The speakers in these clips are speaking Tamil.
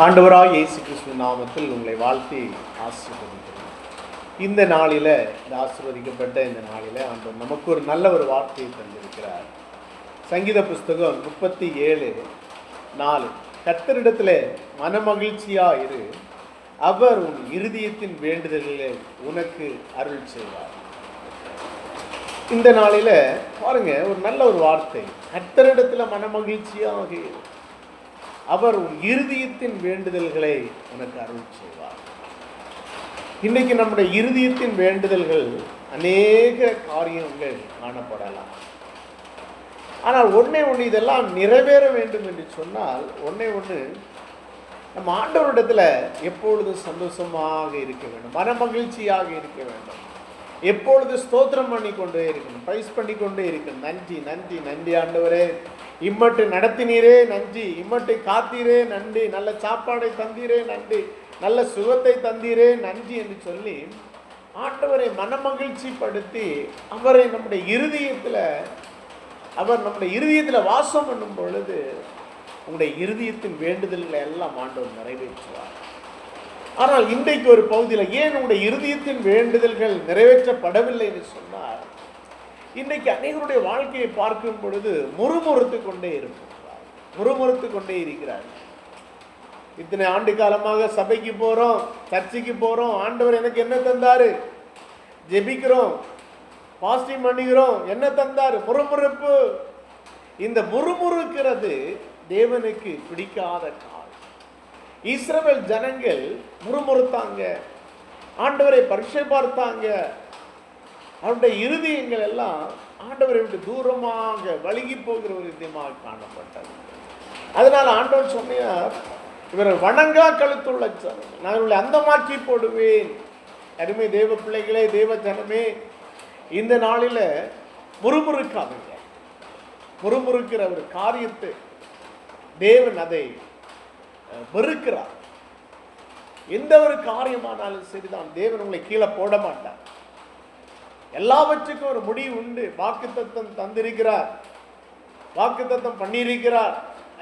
ஆண்டவராக இயேசு கிறிஸ்து நாமத்தில் உங்களை வாழ்த்தி ஆசீர்வதிக்கிறேன் இந்த நாளில் இந்த ஆசீர்வதிக்கப்பட்ட இந்த நாளில் ஆண்டவர் நமக்கு ஒரு நல்ல ஒரு வார்த்தையை தந்திருக்கிறார். சங்கீத புஸ்தகம் முப்பத்தி ஏழு நாலு. கர்த்தரிடத்தில் மனமகிழ்ச்சியாக இரு. அவர் உன் இருதயத்தின் வேண்டுதல்களை உனக்கு அருள் செய்வார். இந்த நாளில் பாருங்க ஒரு நல்ல ஒரு வார்த்தை. கர்த்தரிடத்தில் மனமகிழ்ச்சியாக இரு. அவர் உன் இருதயத்தின் வேண்டுதல்களை உனக்கு அருள் செய்வார். இன்னைக்கு நம்முடைய இருதயத்தின் வேண்டுதல்கள் அநேக காரியங்கள் காணப்படலாம். ஆனால் ஒன்றே ஒன்று இதெல்லாம் நிறைவேற வேண்டும் என்று சொன்னால் ஒன்றே ஒன்று நம்ம ஆண்டவரிடத்தில் எப்பொழுதும் சந்தோஷமாக இருக்க வேண்டும் மனமகிழ்ச்சியாக இருக்க வேண்டும். எப்பொழுது ஸ்தோத்திரம் பண்ணி கொண்டே இருக்கணும்? ப்ரைஸ் பண்ணி கொண்டே இருக்கணும். நன்றி நன்றி நன்றி ஆண்டவரே. இம்மட்டு நடத்தினீரே நன்றி. இம்மட்டை காத்தீரே நன்றி. நல்ல சாப்பாடை தந்தீரே நன்றி. நல்ல சுகத்தை தந்தீரே நன்றி என்று சொல்லி ஆண்டவரை மனமகிழ்ச்சி படுத்தி அவரை நம்முடைய இருதயத்தில் அவர் நம்முடைய இருதயத்தில் வாசம் பண்ணும் பொழுது உங்களுடைய இருதயத்தின் வேண்டுதல்களை எல்லாம் ஆண்டவர் நிறைவேற்றுவார். ஆனால் இன்றைக்கு ஒரு பகுதியில் ஏன் உங்களுடைய இருதயத்தின் வேண்டுதல்கள் நிறைவேற்றப்படவில்லை என்று சொன்னார் இன்றைக்கு அநேகருடைய வாழ்க்கையை பார்க்கும் பொழுது முறுமுறுத்து கொண்டே இருக்கிறார் முறுமுறுத்து கொண்டே இருக்கிறார். இத்தனை ஆண்டு காலமாக சபைக்கு போகிறோம் சர்ச்சைக்கு போகிறோம் ஆண்டவர் எனக்கு என்ன தந்தார்? ஜெபிக்கிறோம் பாசிட்டிவ் பண்ணுகிறோம் என்ன தந்தார்? முறுமுறுப்பு. இந்த முறுமுறுக்கிறது தேவனுக்கு பிடிக்காத இஸ்ரவேல் ஜனங்கள் முறுமுறுத்தாங்க. ஆண்டவரை பரீட்சை பார்த்தாங்க. அவருடைய இருதயங்கள் எல்லாம் ஆண்டவரை விட்டு தூரமாக வழுகி போகிற ஒரு இதயமாக காணப்பட்டது. அதனால் ஆண்டவர் சொன்னார் இவரை வணங்கா கழுத்துள்ள ஜனம் நான் இவர்களை அந்தமாக்கி போடுவேன். அருமை தேவ பிள்ளைகளே தேவ ஜனமே இந்த நாளில் முறுமுறுக்காதுங்க. முறுமுறுக்கிற ஒரு காரியத்தை தேவன் அதை வெறுக்கிறார். எந்த ஒரு காரியமானாலும் சரிதான். தேவன் உங்களை கீழே போட மாட்டார். எல்லாவற்றுக்கும் ஒரு முடிவு உண்டு. வாக்குத்தத்தம் தந்திருக்கிறார். வாக்குத்தத்தம் பண்ணியிருக்கிறார்.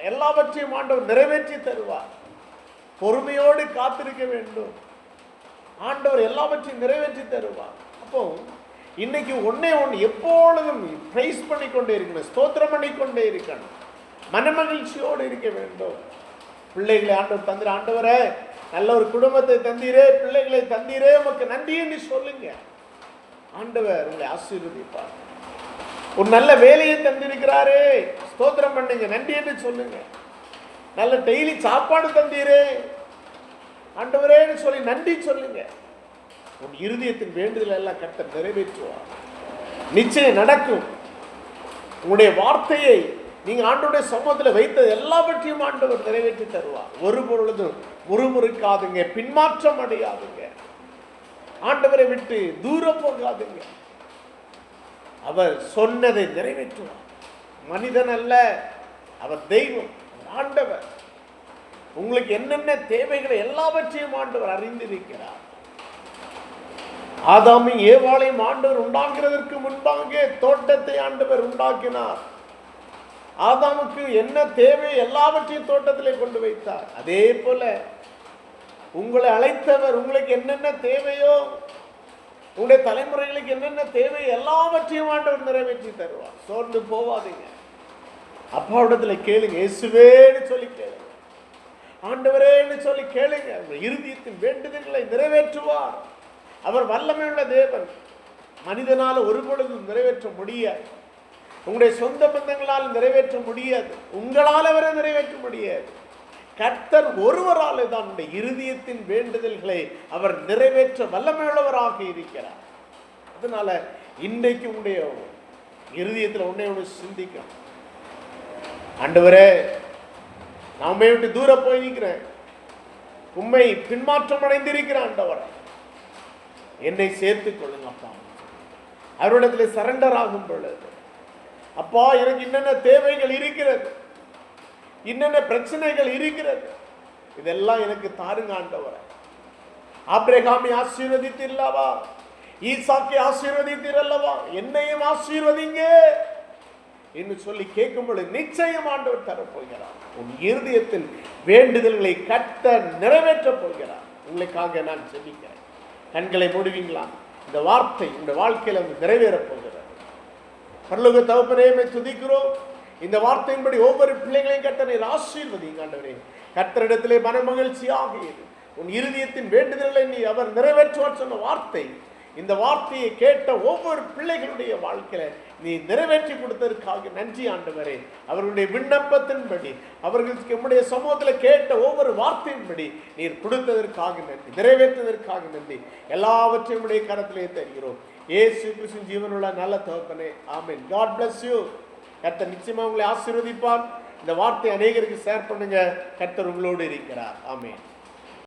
எல்லாவற்றையும் ஆண்டவர் நிறைவேற்றி தருவார். பொறுமையோடு காத்திருக்க வேண்டும். ஆண்டவர் எல்லாவற்றையும் நிறைவேற்றி தருவார். அப்போ இன்னைக்கு ஒன்னே ஒன்று எப்பொழுதும் பிரைஸ் பண்ணி கொண்டே இருக்கணும். ஸ்தோத்திரம் பண்ணி கொண்டே இருக்கணும். மனமகிழ்ச்சியோடு இருக்க வேண்டும். பிள்ளைகளை ஆண்டவர் தந்திர. ஆண்டவரே நல்ல ஒரு குடும்பத்தை தந்தீரே பிள்ளைகளை தந்தீரே உமக்கு நன்றி என்று சொல்லுங்க. ஆண்டவர் உங்களை ஆசீர்வதிப்பார். ஒரு நல்ல வேலையை தந்திருக்கிறாரே ஸ்தோத்திரம் பண்ணுங்க நன்றி என்று சொல்லுங்க. நல்ல டெய்லி சாப்பாடு தந்தீரே. ஆண்டவரேன்னு சொல்லி நன்றி சொல்லுங்க. உன் இருதயத்தின் வேண்டுதல் எல்லாம் கட்ட நிறைவேற்றுவார். நிச்சயம் நடக்கும். உங்களுடைய வார்த்தையை நீங்க ஆண்டோடைய சமூகத்தில் வைத்தது எல்லாவற்றையும் ஆண்டவர் நிறைவேற்றி தருவார். ஒரு பொழுதும் முறுமுறுக்காதுங்க பின்மாற்றம் அடையாதுங்க. ஆண்டவரை விட்டு தூரம் போகாதுங்க. அவர் சொன்னதை நிறைவேற்றுவார். மனிதன் அல்ல அவர் தெய்வம் ஆண்டவர். உங்களுக்கு என்னென்ன தேவைகளை எல்லாவற்றையும் ஆண்டவர் அறிந்திருக்கிறார். ஆதாமி ஏவாளையும் ஆண்டவர் உண்டாகிறதற்கு முன்பாக தோட்டத்தை ஆண்டவர் உண்டாக்கினார். ஆதாமுக்கு என்ன தேவை எல்லாவற்றையும் தோட்டத்திலே கொண்டு வைத்தார். அதே போல உங்களை அழைத்தவர் உங்களுக்கு என்னென்ன தேவையோ உங்களுடைய தலைமுறைகளுக்கு என்னென்ன தேவை எல்லாவற்றையும் ஆண்டவர் நிறைவேற்றி தருவார். சோர்ந்து போவாதீங்க. அப்பாவிடத்துல கேளுங்க. இயேசுவேன்னு சொல்லி கேளுங்க. ஆண்டவரேன்னு சொல்லி கேளுங்க. இறுதியத்தின் வேண்டுதல்களை நிறைவேற்றுவார். அவர் வல்லமையுள்ள தேவன். மனிதனால் ஒரு பொழுதும் நிறைவேற்ற முடியாது. உங்களுடைய சொந்த பந்தங்களால் நிறைவேற்ற முடியாது. உங்களால் வரை நிறைவேற்ற முடியாது. கர்த்தர் ஒருவரால் தான் இருதயத்தின் வேண்டுதல்களை அவர் நிறைவேற்ற வல்லமையுள்ளவராக இருக்கிறார். அதனால இன்றைக்கு உங்களுடைய இருதயத்தில் உன்னை ஒன்று சிந்திக்கணும் ஆண்டவரே நான் உண்மையை விட்டு தூர போய் நிற்கிறேன். உண்மை பின்மாற்றம் அடைந்திருக்கிறேன் அண்டவரை என்னை சேர்த்துக் கொள்ளுங்க அப்பா. அவரிடத்தில் சரண்டர் ஆகும் பொழுது. அப்பா எனக்கு என்னென்ன தேவைகள் இருக்கிறது? என்னென்ன பிரச்சனைகள் இருக்கிறது? இதெல்லாம் எனக்கு தாருங்க ஆண்டவரே. இல்லவா ஆசீர்வதித்தீர்களவா ஈசாக்கை ஆசீர்வதித்தீரல்லவா? என்னையும் ஆசீர்வதிங்க. என்று சொல்லி கேட்கும் பொழுது நிச்சயம் ஆண்டவர் தரப்போகிறார். உன் இருதயத்தில் வேண்டுதல்களை கட்ட நிறைவேற்றப் போகிறார். உங்களுக்காக நான் செபிக்கிறேன் கண்களை மூடுவீங்களா? இந்த வார்த்தை இந்த வாழ்க்கையில் வந்து நிறைவேறப் போகிறது. பரலோக தகப்பனே துதிக்கிறோம். இந்த வார்த்தையின்படி ஒவ்வொரு பிள்ளைகளையும் கத்தனை ஆசீர்வதிங்க ஆண்டவரே. கத்தரிடத்திலே மனமகிழ்ச்சியாக ஆகியது உன் இறுதியத்தின் வேண்டுதல்களை நீ அவர் நிறைவேற்றுவார் சொன்ன வார்த்தை இந்த வார்த்தையை கேட்ட ஒவ்வொரு பிள்ளைகளுடைய வாழ்க்கையில நீ நிறைவேற்றி கொடுத்ததற்காக நன்றி ஆண்டவரே. அவர்களுடைய விண்ணப்பத்தின்படி அவர்களுக்கு நம்முடைய சமூகத்தில் கேட்ட ஒவ்வொரு வார்த்தையின்படி நீர் கொடுத்ததற்காக நன்றி நிறைவேற்றதற்காக நன்றி. எல்லாவற்றையும் உடைய கரத்திலே தருகிறோம். ஏசு கிறிஸ்தின் ஜீவனுள்ள நல்ல தகப்பனே ஆமீன். காட் பிளஸ் யூ கர்த்தர் நிச்சயமா உங்களை ஆசீர்வதிப்பான் இந்த வார்த்தை அநேகருக்கு ஷேர் பண்ணுங்க. கர்த்தர் உங்களோடு இருக்கிறார். ஆமீன்.